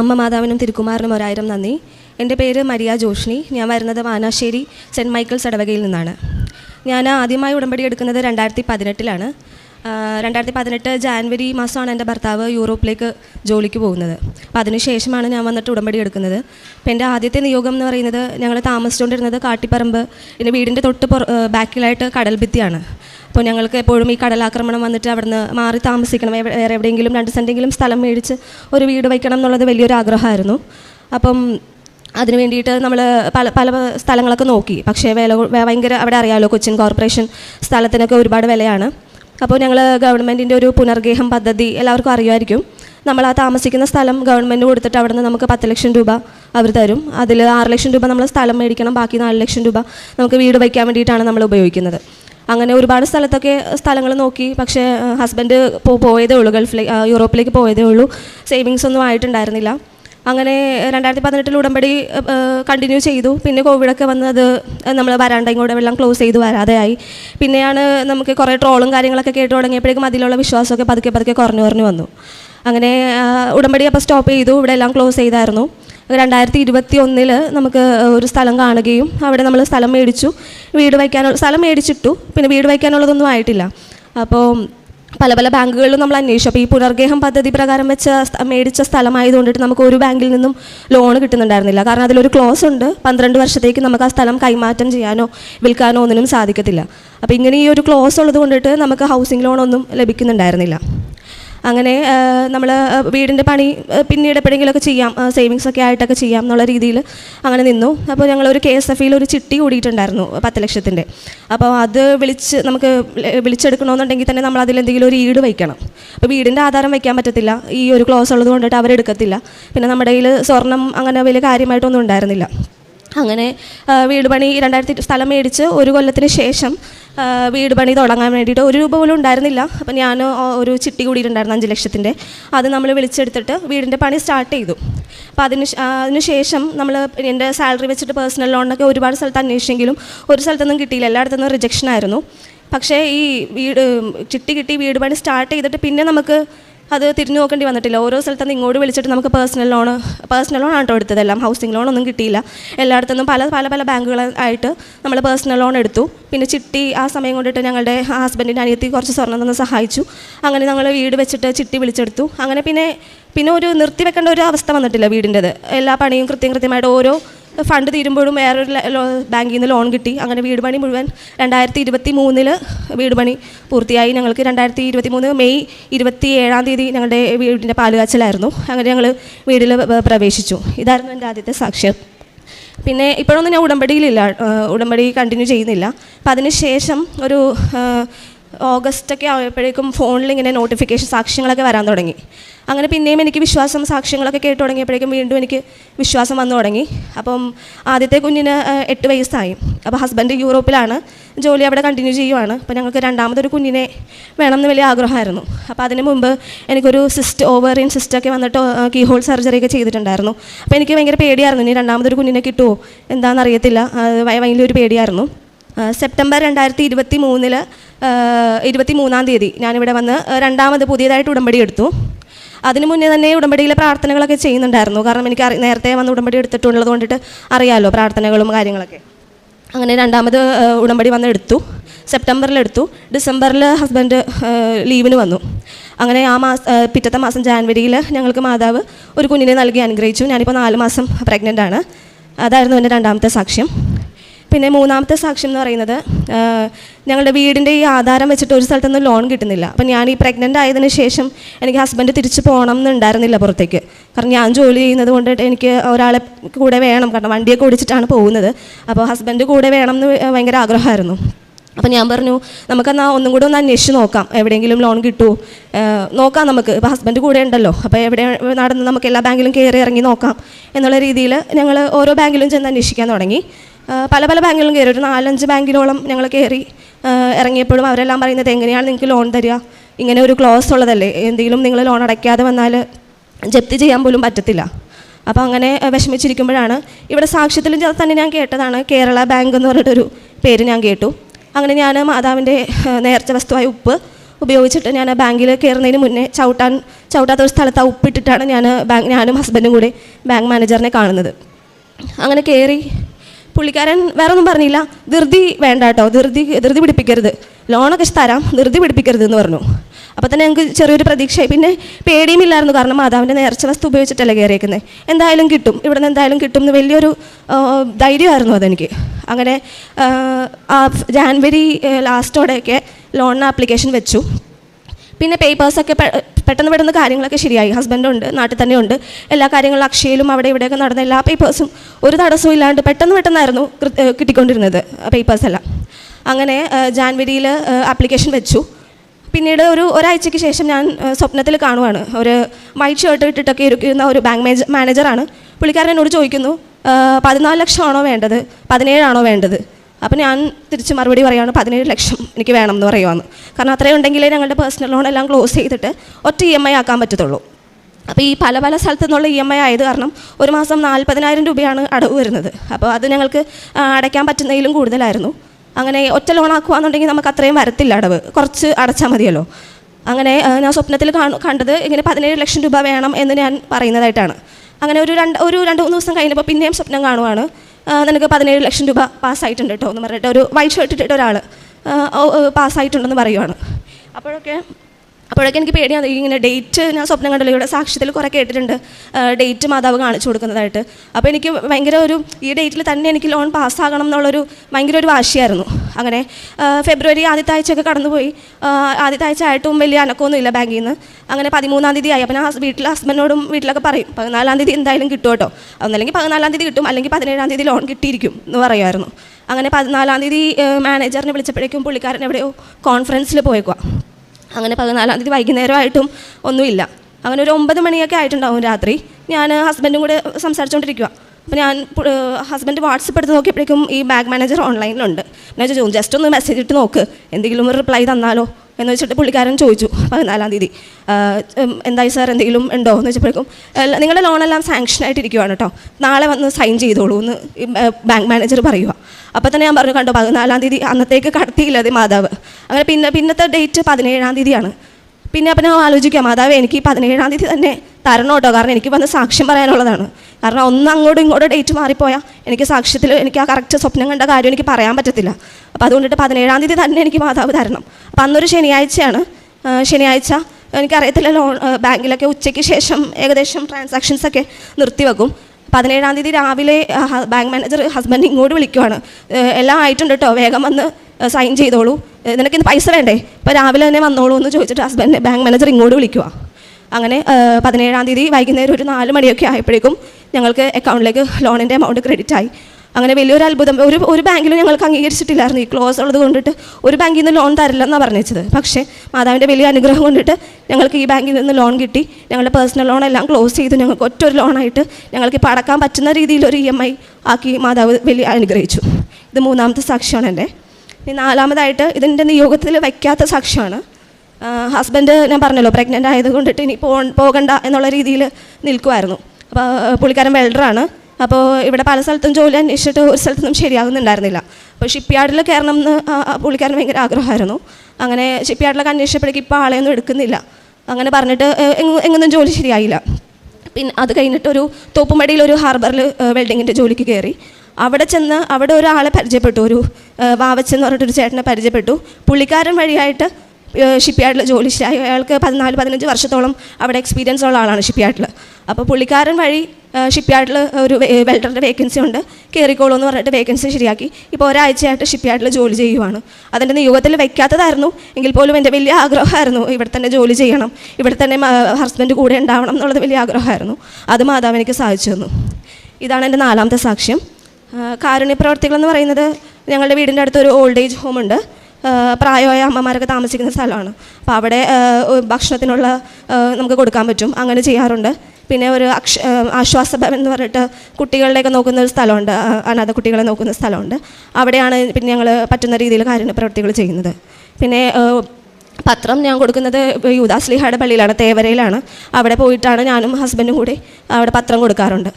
അമ്മ മാതാവിനും തിരുക്കുമാറിനും ഒരായിരം നന്ദി. എന്റെ പേര് മരിയ ജോഷ്ണി ഞാൻ വരുന്നത് വാനാശ്ശേരി സെന്റ് മൈക്കിൾസ് ഇടവകയിൽ നിന്നാണ്. ഞാൻ ആദ്യമായി ഉടമ്പടി എടുക്കുന്നത് രണ്ടായിരത്തി പതിനെട്ടിലാണ് രണ്ടായിരത്തി പതിനെട്ട് ജാൻവരി മാസമാണ് എന്റെ ഭർത്താവ് യൂറോപ്പിലേക്ക് ജോലിക്ക് പോകുന്നത്. അപ്പോൾ അതിനുശേഷമാണ് ഞാൻ വന്നിട്ട് ഉടമ്പടി എടുക്കുന്നത്. അപ്പോൾ എന്റെ ആദ്യത്തെ നിയോഗം എന്ന് പറയുന്നത് ഞങ്ങൾ താമസിച്ചുകൊണ്ടിരുന്നത് കാട്ടിപ്പറമ്പ് എന്റെ വീടിന്റെ തൊട്ട് ബാക്കിലായിട്ട് കടൽ ഭിത്തിയാണ് അപ്പോൾ ഞങ്ങൾക്ക് എപ്പോഴും ഈ കടലാക്രമണം വന്നിട്ട് അവിടുന്ന് മാറി താമസിക്കണം. വേറെ എവിടെയെങ്കിലും രണ്ട് സെന്റെങ്കിലും സ്ഥലം മേടിച്ച് ഒരു വീട് വയ്ക്കണം എന്നുള്ളത് വലിയൊരു ആഗ്രഹമായിരുന്നു അപ്പം അതിന് വേണ്ടിയിട്ട് നമ്മൾ പല പല സ്ഥലങ്ങളൊക്കെ നോക്കി. പക്ഷേ വില ഭയങ്കര അവിടെ അറിയാമല്ലോ കൊച്ചിൻ കോർപ്പറേഷൻ സ്ഥലത്തിനൊക്കെ ഒരുപാട് വിലയാണ്. അപ്പോൾ ഞങ്ങൾ ഗവൺമെന്റിന്റെ ഒരു പുനർഗേഹം പദ്ധതി എല്ലാവർക്കും അറിയുമായിരിക്കും. നമ്മൾ ആ താമസിക്കുന്ന സ്ഥലം ഗവൺമെന്റ് കൊടുത്തിട്ട് അവിടെ നിന്ന് നമുക്ക് പത്ത് ലക്ഷം രൂപ അവർ തരും. അതിൽ ആറ് ലക്ഷം രൂപ നമ്മൾ സ്ഥലം മേടിക്കണം ബാക്കി നാല് ലക്ഷം രൂപ നമുക്ക് വീട് വയ്ക്കാൻ വേണ്ടിയിട്ടാണ് നമ്മൾ ഉപയോഗിക്കുന്നത്. അങ്ങനെ ഒരുപാട് സ്ഥലത്തൊക്കെ സ്ഥലങ്ങൾ നോക്കി. പക്ഷേ ഹസ്ബൻഡ് പോയതേ ഉള്ളൂ ഗൾഫിലേക്ക് യൂറോപ്പിലേക്ക് പോയതേ ഉള്ളൂ. സേവിങ്സ് ഒന്നും ആയിട്ടുണ്ടായിരുന്നില്ല. അങ്ങനെ രണ്ടായിരത്തി പതിനെട്ടിൽ ഉടമ്പടി കണ്ടിന്യൂ ചെയ്തു. പിന്നെ കോവിഡൊക്കെ വന്ന് അത് നമ്മൾ വരാണ്ട ഇങ്ങോട്ട് വെള്ളം ക്ലോസ് ചെയ്തു വരാതെയായി. പിന്നെയാണ് നമുക്ക് കുറേ ട്രോളും കാര്യങ്ങളൊക്കെ കേട്ട് തുടങ്ങിയപ്പോഴേക്കും അതിലുള്ള വിശ്വാസമൊക്കെ പതുക്കെ പതുക്കെ കുറഞ്ഞു കുറഞ്ഞു വന്നു. അങ്ങനെ ഉടമ്പടി അപ്പോൾ സ്റ്റോപ്പ് ചെയ്തു. ഇവിടെ എല്ലാം ക്ലോസ് ചെയ്തായിരുന്നു. രണ്ടായിരത്തി ഇരുപത്തി ഒന്നിൽ നമുക്ക് ഒരു സ്ഥലം കാണുകയും അവിടെ നമ്മൾ സ്ഥലം മേടിച്ചു. വീട് വയ്ക്കാനുള്ള സ്ഥലം മേടിച്ചിട്ടു. പിന്നെ വീട് വയ്ക്കാനുള്ളതൊന്നും ആയിട്ടില്ല. അപ്പോൾ പല പല ബാങ്കുകളിലും നമ്മൾ അന്വേഷിച്ചു. അപ്പോൾ ഈ പുനർഗേഹം പദ്ധതി പ്രകാരം വെച്ച മേടിച്ച സ്ഥലമായതുകൊണ്ടിട്ട് നമുക്ക് ഒരു ബാങ്കിൽ നിന്നും ലോൺ കിട്ടുന്നുണ്ടായിരുന്നില്ല. കാരണം അതിലൊരു ക്ലോസ് ഉണ്ട്. പന്ത്രണ്ട് വർഷത്തേക്ക് നമുക്ക് ആ സ്ഥലം കൈമാറ്റം ചെയ്യാനോ വിൽക്കാനോ ഒന്നിനും സാധിക്കത്തില്ല. അപ്പോൾ ഇങ്ങനെ ഈ ഒരു ക്ലോസ് ഉള്ളത് കൊണ്ടിട്ട് നമുക്ക് ഹൗസിംഗ് ലോണൊന്നും ലഭിക്കുന്നുണ്ടായിരുന്നില്ല. അങ്ങനെ നമ്മൾ വീടിന്റെ പണി പിന്നീട് എപ്പോഴെങ്കിലുമൊക്കെ ചെയ്യാം സേവിങ്സ് ഒക്കെ ആയിട്ടൊക്കെ ചെയ്യാം എന്നുള്ള രീതിയിൽ അങ്ങനെ നിന്നു. അപ്പോൾ ഞങ്ങൾ ഒരു കെ എസ് എഫ് ഒരു ചിട്ടി കൂടിയിട്ടുണ്ടായിരുന്നു പത്ത് ലക്ഷത്തിന്റെ അപ്പോൾ അത് വിളിച്ച് നമുക്ക് വിളിച്ചെടുക്കണമെന്നുണ്ടെങ്കിൽ തന്നെ നമ്മൾ അതിലെന്തെങ്കിലും ഒരു ഈട് വയ്ക്കണം. അപ്പോൾ വീടിന്റെ ആധാരം വയ്ക്കാൻ പറ്റത്തില്ല ഈ ഒരു ക്ലോസ് ഉള്ളത് കൊണ്ടിട്ട് അവരെടുക്കത്തില്ല. പിന്നെ നമ്മുടെ കയ്യിൽ സ്വർണം അങ്ങനെ വലിയ കാര്യമായിട്ടൊന്നും ഉണ്ടായിരുന്നില്ല. അങ്ങനെ വീട് പണി രണ്ടായിരത്തി സ്ഥലം മേടിച്ച് ഒരു കൊല്ലത്തിന് ശേഷം വീട് പണി തുടങ്ങാൻ വേണ്ടിയിട്ട് ഒരു രൂപ പോലും ഉണ്ടായിരുന്നില്ല. അപ്പം ഞാൻ ഒരു ചിട്ടി കൂടിയിട്ടുണ്ടായിരുന്നു അഞ്ച് ലക്ഷത്തിന്റെ അത് നമ്മൾ വിളിച്ചെടുത്തിട്ട് വീടിന്റെ പണി സ്റ്റാർട്ട് ചെയ്തു. അപ്പോൾ അതിന് അതിന് ശേഷം നമ്മൾ എന്റെ സാലറി വെച്ചിട്ട് പേഴ്സണൽ ലോണിനൊക്കെ ഒരുപാട് സ്ഥലത്ത് അന്വേഷിച്ചെങ്കിലും ഒരു സ്ഥലത്തൊന്നും കിട്ടിയില്ല. എല്ലായിടത്തുനിന്നും റിജക്ഷൻ ആയിരുന്നു. പക്ഷേ ഈ വീട് ചിട്ടി കിട്ടി വീട് പണി സ്റ്റാർട്ട് ചെയ്തിട്ട് പിന്നെ നമുക്ക് അത് തിരിഞ്ഞു നോക്കേണ്ടി വന്നിട്ടില്ല. ഓരോ സ്ഥലത്തുനിന്ന് ഇങ്ങോട്ട് വിളിച്ചിട്ട് നമുക്ക് പേഴ്സണൽ ലോൺ പേഴ്സണൽ ലോൺ ആട്ടോ എടുത്തതെല്ലാം ഹൗസിംഗ് ലോൺ ഒന്നും കിട്ടിയില്ല. എല്ലായിടത്തുനിന്നും പല പല പല ബാങ്കുകളായിട്ട് നമ്മൾ പേഴ്സണൽ ലോൺ എടുത്തു. പിന്നെ ചിട്ടി ആ സമയം കൊണ്ടിട്ട് ഞങ്ങളുടെ ഹസ്ബൻഡിന്റെ അനിയത്തി കുറച്ച് സ്വർണം തന്ന് സഹായിച്ചു. അങ്ങനെ ഞങ്ങൾ വീട് വെച്ചിട്ട് ചിട്ടി വിളിച്ചെടുത്തു. അങ്ങനെ പിന്നെ പിന്നെ ഒരു നിർത്തി വെക്കേണ്ട ഒരു അവസ്ഥ വന്നിട്ടില്ല വീടിന്റെത്. എല്ലാ പണിയും കൃത്യം കൃത്യമായിട്ട് ഓരോ ഫണ്ട് തീരുമ്പോഴും വേറൊരു ബാങ്കിൽ നിന്ന് ലോൺ കിട്ടി. അങ്ങനെ വീട് പണി മുഴുവൻ രണ്ടായിരത്തി ഇരുപത്തി മൂന്നിൽ വീട് പണി പൂർത്തിയായി. ഞങ്ങൾക്ക് രണ്ടായിരത്തി ഇരുപത്തി മൂന്ന് മെയ് ഇരുപത്തി ഏഴാം തീയതി ഞങ്ങളുടെ വീടിന്റെ പാലുകാച്ചലായിരുന്നു. അങ്ങനെ ഞങ്ങൾ വീട്ടിൽ പ്രവേശിച്ചു. ഇതായിരുന്നു എന്റെ ആദ്യത്തെ സാക്ഷ്യം. പിന്നെ ഇപ്പോഴൊന്നും ഞാൻ ഉടമ്പടിയിലില്ല. ഉടമ്പടി കണ്ടിന്യൂ ചെയ്യുന്നില്ല. അപ്പം അതിന് ശേഷം ഒരു ഓഗസ്റ്റൊക്കെ ആയപ്പോഴേക്കും ഫോണിൽ ഇങ്ങനെ നോട്ടിഫിക്കേഷൻ സാക്ഷ്യങ്ങളൊക്കെ വരാൻ തുടങ്ങി. അങ്ങനെ പിന്നെയും എനിക്ക് വിശ്വാസം സാക്ഷ്യങ്ങളൊക്കെ കേട്ട് തുടങ്ങിയപ്പോഴേക്കും വീണ്ടും എനിക്ക് വിശ്വാസം വന്നു തുടങ്ങി. അപ്പം ആദ്യത്തെ കുഞ്ഞിന് എട്ട് വയസ്സായി. അപ്പോൾ ഹസ്ബൻഡ് യൂറോപ്പിലാണ്. ജോലി അവിടെ കണ്ടിന്യൂ ചെയ്യുവാണ്. അപ്പോൾ ഞങ്ങൾക്ക് രണ്ടാമതൊരു കുഞ്ഞിനെ വേണമെന്ന് വലിയ ആഗ്രഹമായിരുന്നു. അപ്പോൾ അതിന് മുമ്പ് എനിക്കൊരു സിസ്റ്റ് ഓവറിയൻ സിസ്റ്റൊക്കെ വന്നിട്ട് കീ ഹോൾ സർജറി ഒക്കെ ചെയ്തിട്ടുണ്ടായിരുന്നു. അപ്പോൾ എനിക്ക് ഭയങ്കര പേടിയായിരുന്നു. ഇനി രണ്ടാമതൊരു കുഞ്ഞിനെ കിട്ടുമോ എന്താണെന്നറിയത്തില്ല. ഒരു പേടിയായിരുന്നു. സെപ്റ്റംബർ രണ്ടായിരത്തി ഇരുപത്തി മൂന്നിൽ ഇരുപത്തി മൂന്നാം തീയതി ഞാനിവിടെ വന്ന് രണ്ടാമത് പുതിയതായിട്ട് ഉടമ്പടി എടുത്തു. അതിനു മുന്നേ തന്നെ ഉടമ്പടിയിലെ പ്രാർത്ഥനകളൊക്കെ ചെയ്യുന്നുണ്ടായിരുന്നു. കാരണം എനിക്ക് നേരത്തെ വന്ന് ഉടമ്പടി എടുത്തിട്ടുള്ളത് കൊണ്ടിട്ട് അറിയാമല്ലോ പ്രാർത്ഥനകളും കാര്യങ്ങളൊക്കെ. അങ്ങനെ രണ്ടാമത് ഉടമ്പടി വന്ന് എടുത്തു. സെപ്റ്റംബറിലെടുത്തു ഡിസംബറിൽ ഹസ്ബൻഡ് ലീവിന് വന്നു. അങ്ങനെ ആ മാസം പിറ്റത്തെ മാസം ജാനുവരിയിൽ ഞങ്ങൾക്ക് മാതാവ് ഒരു കുഞ്ഞിനെ നൽകി അനുഗ്രഹിച്ചു. ഞാനിപ്പോൾ നാല് മാസം പ്രഗ്നന്റ് ആണ്. അതായിരുന്നു എന്റെ രണ്ടാമത്തെ സാക്ഷ്യം. പിന്നെ മൂന്നാമത്തെ സാക്ഷ്യം എന്ന് പറയുന്നത് ഞങ്ങളുടെ വീടിന്റെ ഈ ആധാരം വെച്ചിട്ട് ഒരു സ്ഥലത്തൊന്നും ലോൺ കിട്ടുന്നില്ല. അപ്പം ഞാൻ ഈ പ്രഗ്നന്റ് ആയതിനു ശേഷം എനിക്ക് ഹസ്ബൻഡ് തിരിച്ചു പോകണം എന്നുണ്ടായിരുന്നില്ല പുറത്തേക്ക്. കാരണം ഞാൻ ജോലി ചെയ്യുന്നത് കൊണ്ട് എനിക്ക് ഒരാളെ കൂടെ വേണം. കാരണം വണ്ടിയൊക്കെ ഓടിച്ചിട്ടാണ് പോകുന്നത്. അപ്പോൾ ഹസ്ബൻഡ് കൂടെ വേണം എന്ന് ഭയങ്കര ആഗ്രഹമായിരുന്നു. അപ്പം ഞാൻ പറഞ്ഞു നമുക്കെന്നാൽ ഒന്നും കൂടെ ഒന്ന് അന്വേഷിച്ച് നോക്കാം. എവിടെയെങ്കിലും ലോൺ കിട്ടുമോ നോക്കാം നമുക്ക്. ഇപ്പോൾ ഹസ്ബൻഡ് കൂടെ ഉണ്ടല്ലോ. അപ്പോൾ എവിടെ നടന്ന് നമുക്ക് എല്ലാ ബാങ്കിലും കയറി ഇറങ്ങി നോക്കാം. എന്നുള്ള രീതിയിൽ ഞങ്ങൾ ഓരോ ബാങ്കിലും ചെന്ന് അന്വേഷിക്കാൻ തുടങ്ങി. പല പല ബാങ്കുകളും കയറി ഒരു നാലഞ്ച് ബാങ്കിലോളം ഞങ്ങൾ കയറി ഇറങ്ങിയപ്പോഴും അവരെല്ലാം പറയുന്നത് എങ്ങനെയാണ് നിങ്ങൾക്ക് ലോൺ തരിക? ഇങ്ങനെ ഒരു ക്ലോസ് ഉള്ളതല്ലേ? എന്തെങ്കിലും നിങ്ങൾ ലോൺ അടയ്ക്കാതെ വന്നാൽ ജപ്തി ചെയ്യാൻ പോലും പറ്റത്തില്ല. അപ്പോൾ അങ്ങനെ വിഷമിച്ചിരിക്കുമ്പോഴാണ് ഇവിടെ സാക്ഷ്യത്തിലും ചെ- തന്നെ ഞാൻ കേട്ടതാണ്. കേരള ബാങ്ക് എന്ന് പറഞ്ഞിട്ടൊരു പേര് ഞാൻ കേട്ടു. അങ്ങനെ ഞാൻ മാതാവിന്റെ നേർച്ച വസ്തുവായ ഉപ്പ് ഉപയോഗിച്ചിട്ട് ഞാൻ ബാങ്കിൽ കയറുന്നതിന് മുന്നേ ചവിട്ടാൻ ചവിട്ടാത്ത ഒരു സ്ഥലത്ത് ആ ഉപ്പിട്ടിട്ടാണ് ഞാൻ ബാങ്ക് ഞാനും ഹസ്ബൻഡും കൂടി ബാങ്ക് മാനേജറിനെ കാണുന്നത്. അങ്ങനെ കയറി പുള്ളിക്കാരൻ വേറെ ഒന്നും പറഞ്ഞില്ല. ധൃതി വേണ്ട കേട്ടോ ധൃതി ധൃതി പിടിപ്പിക്കരുത്. ലോണൊക്കെ തരാം. ധൃതി പിടിപ്പിക്കരുത് എന്ന് പറഞ്ഞു. അപ്പോൾ തന്നെ ഞങ്ങൾക്ക് ചെറിയൊരു പ്രതീക്ഷയായി. പിന്നെ പേടിയും ഇല്ലായിരുന്നു കാരണം മാതാവിന്റെ നേർച്ച വസ്തു ഉപയോഗിച്ചിട്ടല്ലേ കയറിയേക്കുന്നത് എന്തായാലും കിട്ടും. ഇവിടെ നിന്ന് എന്തായാലും കിട്ടും എന്ന് വലിയൊരു ധൈര്യമായിരുന്നു അതെനിക്ക്. അങ്ങനെ ജാൻവരി ലാസ്റ്റോടെയൊക്കെ ലോണിന് ആപ്ലിക്കേഷൻ വെച്ചു. പിന്നെ പേപ്പേഴ്സൊക്കെ പെട്ടെന്ന് പെട്ടെന്ന് കാര്യങ്ങളൊക്കെ ശരിയായി. ഹസ്ബൻഡുണ്ട് നാട്ടിൽ തന്നെ ഉണ്ട് എല്ലാ കാര്യങ്ങളും അക്ഷയയിലും അവിടെ ഇവിടെയൊക്കെ നടന്ന എല്ലാ പേപ്പേഴ്സും ഒരു തടസ്സവും ഇല്ലാണ്ട് പെട്ടെന്ന് പെട്ടെന്നായിരുന്നു കിട്ടിക്കൊണ്ടിരുന്നത് പേപ്പേഴ്സ് എല്ലാം. അങ്ങനെ ജാൻവരിയിൽ ആപ്ലിക്കേഷൻ വെച്ചു. പിന്നീട് ഒരു ഒരാഴ്ചയ്ക്ക് ശേഷം ഞാൻ സ്വപ്നത്തിൽ കാണുവാണ്. ഒരു വൈറ്റ് ഷർട്ട് ഇട്ടിട്ടൊക്കെ ഇരിക്കുന്ന ഒരു ബാങ്ക് മാനേജ മാനേജറാണ് പുള്ളിക്കാരൻ എന്നോട് ചോദിക്കുന്നു പതിനാല് ലക്ഷമാണോ വേണ്ടത്? പതിനേഴാണോ വേണ്ടത്? അപ്പോൾ ഞാൻ തിരിച്ച് മറുപടി പറയുകയാണ് പതിനേഴ് ലക്ഷം എനിക്ക് വേണം എന്ന് പറയുവാന്ന് കാരണം അത്രയും ഉണ്ടെങ്കിലേ ഞങ്ങളുടെ പേഴ്സണൽ ലോൺ എല്ലാം ക്ലോസ് ചെയ്തിട്ട് ഒറ്റ ഇ എം ഐ ആക്കാൻ പറ്റത്തുള്ളൂ. അപ്പോൾ ഈ പല പല സ്ഥലത്തു നിന്നുള്ള ഇ എം ഐ ആയത് കാരണം ഒരു മാസം നാൽപ്പതിനായിരം രൂപയാണ് അടവ് വരുന്നത്. അപ്പോൾ അത് ഞങ്ങൾക്ക് അടയ്ക്കാൻ പറ്റുന്നതിലും കൂടുതലായിരുന്നു. അങ്ങനെ ഒറ്റ ലോൺ ആക്കുകയാണെന്നുണ്ടെങ്കിൽ നമുക്ക് അത്രയും വരത്തില്ല അടവ്. കുറച്ച് അടച്ചാൽ മതിയല്ലോ. അങ്ങനെ ഞാൻ സ്വപ്നത്തിൽ കാണു കണ്ടത് ഇങ്ങനെ പതിനേഴ് ലക്ഷം രൂപ വേണം എന്ന് ഞാൻ പറയുന്നതായിട്ടാണ്. അങ്ങനെ ഒരു രണ്ട് ഒരു രണ്ട് മൂന്ന് ദിവസം കഴിഞ്ഞപ്പോൾ പിന്നെയും സ്വപ്നം കാണുവാണ്. നിനക്ക് പതിനേഴ് ലക്ഷം രൂപ പാസ്സായിട്ടുണ്ട് കേട്ടോ എന്ന് പറഞ്ഞിട്ട് ഒരു വൈറ്റ് ഷർട്ട് ഇട്ടിട്ട് ഒരാൾ പാസ്സായിട്ടുണ്ടെന്ന് പറയുവാണ്. അപ്പോഴൊക്കെ അപ്പോഴൊക്കെ എനിക്ക് പേടിയാണ് ഇങ്ങനെ ഡേറ്റ് ഞാൻ സ്വപ്നം കണ്ടല്ലോ ഇവിടെ സാക്ഷ്യത്തിൽ കുറേ കേട്ടിട്ടുണ്ട്. ഡേറ്റ് മാതാവ് കാണിച്ചു കൊടുക്കുന്നതായിട്ട്. അപ്പോൾ എനിക്ക് ഭയങ്കര ഒരു ഈ ഡേറ്റിൽ തന്നെ എനിക്ക് ലോൺ പാസ്സാകണം എന്നുള്ളൊരു ഭയങ്കര ഒരു വാശിയായിരുന്നു. അങ്ങനെ ഫെബ്രുവരി ആദ്യത്തെ ആഴ്ചയൊക്കെ കടന്നുപോയി. ആദ്യത്തെ ആഴ്ച ആയിട്ടും വലിയ അനക്കമൊന്നും ഇല്ല ബാങ്കിൽ നിന്ന്. അങ്ങനെ പതിമൂന്നാം തീയതി ആയി. അപ്പോൾ ഞാൻ വീട്ടിലെ ഹസ്ബൻഡിനോടും വീട്ടിലൊക്കെ പറയും പതിനാലാം തീയതി എന്തായാലും കിട്ടും കേട്ടോ. ഒന്നല്ലെങ്കിൽ പതിനാലാം തീയതി കിട്ടും അല്ലെങ്കിൽ പതിനേഴാം തീയതി ലോൺ കിട്ടിയിരിക്കും എന്ന് പറയുമായിരുന്നു. അങ്ങനെ പതിനാലാം തീയതി മാനേജറിനെ വിളിച്ചപ്പോഴേക്കും പുള്ളിക്കാരൻ എവിടെയോ കോൺഫറൻസിൽ പോയേക്കുക അങ്ങനെ പതിനാലാം തീയതി വൈകുന്നേരമായിട്ടും ഒന്നുമില്ല. അങ്ങനെ ഒരു ഒമ്പത് മണിയൊക്കെ ആയിട്ടുണ്ടാവും രാത്രി. ഞാൻ ഹസ്ബൻഡും കൂടെ സംസാരിച്ചുകൊണ്ടിരിക്കുക അപ്പോൾ ഞാൻ ഹസ്ബൻഡ് വാട്സപ്പ് എടുത്ത് നോക്കിയപ്പോഴേക്കും ഈ ബാങ്ക് മാനേജർ ഓൺലൈനിലുണ്ട് ഞാൻ ചോദിച്ചു ജസ്റ്റ് ഒന്ന് മെസ്സേജ് ഇട്ട് നോക്ക്. എന്തെങ്കിലും ഒരു റിപ്ലൈ തന്നാലോ? എന്ന് വെച്ചിട്ട് പുള്ളിക്കാരൻ ചോദിച്ചു പതിനാലാം തീയതി. എന്തായി സാർ? എന്തെങ്കിലും ഉണ്ടോ? എന്ന് വെച്ചപ്പോഴേക്കും "അല്ല, നിങ്ങളുടെ ലോണെല്ലാം സാങ്ഷൻ ആയിട്ടിരിക്കുവാണ് കേട്ടോ നാളെ വന്ന് സൈൻ ചെയ്തോളൂ എന്ന് ബാങ്ക് മാനേജർ പറയുക. അപ്പോൾ തന്നെ ഞാൻ പറഞ്ഞു കണ്ടോ പതിനാലാം തീയതി അന്നത്തേക്ക് കടത്തിയില്ല അത് മാതാവ്. അങ്ങനെ പിന്നെ പിന്നത്തെ ഡേറ്റ് പതിനേഴാം തീയതിയാണ്. പിന്നെ അപ്പം ഞാൻ ആലോചിക്കാം മാതാവ് എനിക്ക് പതിനേഴാം തീയതി തന്നെ തരണം കേട്ടോ കാരണം എനിക്ക് വന്ന് സാക്ഷ്യം പറയാനുള്ളതാണ്. കാരണം ഒന്ന് അങ്ങോട്ടും ഇങ്ങോട്ടും ഡേറ്റ് മാറിപ്പോയാൽ എനിക്ക് സാക്ഷ്യത്തിൽ എനിക്ക് ആ കറക്റ്റ് സ്വപ്നം കണ്ട കാര്യം എനിക്ക് പറയാൻ പറ്റത്തില്ല. അപ്പോൾ അതുകൊണ്ടിട്ട് പതിനേഴാം തീയതി തന്നെ എനിക്ക് മാതാവ് തരണം. അപ്പം അന്നൊരു ശനിയാഴ്ചയാണ്. ശനിയാഴ്ച എനിക്കറിയത്തില്ല ലോൺ ബാങ്കിലൊക്കെ ഉച്ചയ്ക്ക് ശേഷം ഏകദേശം ട്രാൻസാക്ഷൻസൊക്കെ നിർത്തിവെക്കും. പതിനേഴാം തീയതി രാവിലെ ബാങ്ക് മാനേജർ ഹസ്ബൻഡ് ഇങ്ങോട്ട് വിളിക്കുവാണ്. എല്ലാം ആയിട്ടുണ്ട് കേട്ടോ വേഗം വന്ന് സൈൻ ചെയ്തോളൂ. നിനക്ക് ഇന്ന് പൈസ വേണ്ടേ? ഇപ്പോൾ രാവിലെ തന്നെ വന്നോളൂ എന്ന് ചോദിച്ചിട്ട് ഹസ്ബൻഡ് ബാങ്ക് മാനേജർ ഇങ്ങോട്ട് വിളിക്കുക അങ്ങനെ പതിനേഴാം തീയതി വൈകുന്നേരം ഒരു നാല് മണിയൊക്കെ ആയപ്പോഴേക്കും ഞങ്ങൾക്ക് അക്കൗണ്ടിലേക്ക് ലോണിന്റെ എമൗണ്ട് ക്രെഡിറ്റ് ആയി. അങ്ങനെ വലിയൊരു അത്ഭുതം. ഒരു ഒരു ബാങ്കിലും ഞങ്ങൾക്ക് അംഗീകരിച്ചിട്ടില്ലായിരുന്നു. ഈ ക്ലോസ് ഉള്ളത് കൊണ്ടിട്ട് ഒരു ബാങ്കിൽ നിന്ന് ലോൺ തരില്ലെന്നാണ് പറഞ്ഞത് പക്ഷേ മാതാവിന്റെ വലിയ അനുഗ്രഹം കൊണ്ടിട്ട് ഞങ്ങൾക്ക് ഈ ബാങ്കിൽ നിന്ന് ലോൺ കിട്ടി. ഞങ്ങളുടെ പേഴ്സണൽ ലോൺ എല്ലാം ക്ലോസ് ചെയ്ത്. ഞങ്ങൾക്ക് ഒറ്റ ഒരു ലോണായിട്ട് ഞങ്ങൾക്ക് ഇപ്പോൾ അടക്കാൻ പറ്റുന്ന രീതിയിൽ ഒരു ഇ എം ഐ ആക്കി മാതാവ് വലിയ അനുഗ്രഹിച്ചു. ഇത് മൂന്നാമത്തെ സാക്ഷ്യമാണ് എന്റെ. നാലാമതായിട്ട് ഇതിന്റെ നിയോഗത്തിൽ വയ്ക്കാത്ത സാക്ഷ്യമാണ് ഹസ്ബൻഡ് ഞാൻ പറഞ്ഞല്ലോ പ്രഗ്നന്റ് ആയത് കൊണ്ടിട്ട് ഇനി പോ പോകണ്ട എന്നുള്ള രീതിയിൽ നിൽക്കുമായിരുന്നു അപ്പോൾ പുള്ളിക്കാരൻ വെൽഡറാണ് അപ്പോൾ ഇവിടെ പല സ്ഥലത്തും ജോലി അന്വേഷിച്ചിട്ട് ഒരു സ്ഥലത്തൊന്നും ശരിയാകുന്നുണ്ടായിരുന്നില്ല. അപ്പോൾ ഷിപ്പ് യാർഡിൽ കയറണം എന്ന് പുള്ളിക്കാരൻ ഭയങ്കര ആഗ്രഹമായിരുന്നു. അങ്ങനെ ഷിപ്പ് യാർഡിലൊക്കെ അന്വേഷിച്ചപ്പോഴേക്കും ഇപ്പോൾ ആളെയൊന്നും എടുക്കുന്നില്ല. അങ്ങനെ പറഞ്ഞിട്ട് എങ്ങൊന്നും ജോലി ശരിയായില്ല. പിന്നെ അത് കഴിഞ്ഞിട്ട് ഒരു തോപ്പുമടിയിൽ ഒരു ഹാർബറിൽ വെൽഡിങ്ങിന്റെ ജോലിക്ക് കയറി അവിടെ ചെന്ന് അവിടെ ഒരാളെ പരിചയപ്പെട്ടു. ഒരു വാവച്ചെന്ന് പറഞ്ഞിട്ടൊരു ചേട്ടനെ പരിചയപ്പെട്ടു. പുള്ളിക്കാരൻ വഴിയായിട്ട് ഷിപ്പ് യാർഡിൽ ജോലി ശരിയായി അയാൾക്ക് പതിനാല് പതിനഞ്ച് വർഷത്തോളം അവിടെ എക്സ്പീരിയൻസ് ഉള്ള ആളാണ് ഷിപ്പ് യാർഡിൽ അപ്പോൾ പുള്ളിക്കാരൻ വഴി ഷിപ്പ് യാർഡിൽ ഒരു വെൽഡറുടെ വേക്കൻസി ഉണ്ട്. കയറിക്കോളൂ എന്ന് പറഞ്ഞിട്ട് വേക്കൻസി ശരിയാക്കി. ഇപ്പോൾ ഒരാഴ്ചയായിട്ട് ഷിപ്പ് യാർഡിൽ ജോലി ചെയ്യുവാണ്. അതിന്റെ നിയോഗത്തിൽ വയ്ക്കാത്തതായിരുന്നു എങ്കിൽ പോലും എന്റെ വലിയ ആഗ്രഹമായിരുന്നു ഇവിടെ തന്നെ ജോലി ചെയ്യണം. ഇവിടെ തന്നെ ഹസ്ബൻഡ് കൂടെ ഉണ്ടാവണം എന്നുള്ളത് വലിയ ആഗ്രഹമായിരുന്നു. അത് മാതാവ് എനിക്ക് സാധിച്ചു തന്നു. ഇതാണ് എന്റെ നാലാമത്തെ സാക്ഷ്യം. കാരുണ്യ പറയുന്നത് ഞങ്ങളുടെ വീടിന്റെ അടുത്തൊരു ഓൾഡ് ഏജ് ഹോം ഉണ്ട്. പ്രായമായ അമ്മമാരൊക്കെ താമസിക്കുന്ന സ്ഥലമാണ്. അപ്പോൾ അവിടെ ഭക്ഷണത്തിനുള്ള നമുക്ക് കൊടുക്കാൻ പറ്റും. അങ്ങനെ ചെയ്യാറുണ്ട്. പിന്നെ ഒരു അക്ഷ ആശ്വാസഭവൻ എന്ന് പറഞ്ഞിട്ട് കുട്ടികളുടെയൊക്കെ നോക്കുന്ന ഒരു സ്ഥലമുണ്ട്. അനാഥ കുട്ടികളെ നോക്കുന്ന സ്ഥലമുണ്ട്. അവിടെയാണ് പിന്നെ ഞങ്ങൾ പറ്റുന്ന രീതിയിൽ കാരുണ്യ പ്രവർത്തികൾ ചെയ്യുന്നത്. പിന്നെ പത്രം ഞാൻ കൊടുക്കുന്നത് യൂദാസ്ലിഹയുടെ പള്ളിയിലാണ് തേവരയിലാണ്. അവിടെ പോയിട്ടാണ് ഞാനും ഹസ്ബൻഡും കൂടി അവിടെ പത്രം കൊടുക്കാറുണ്ട്.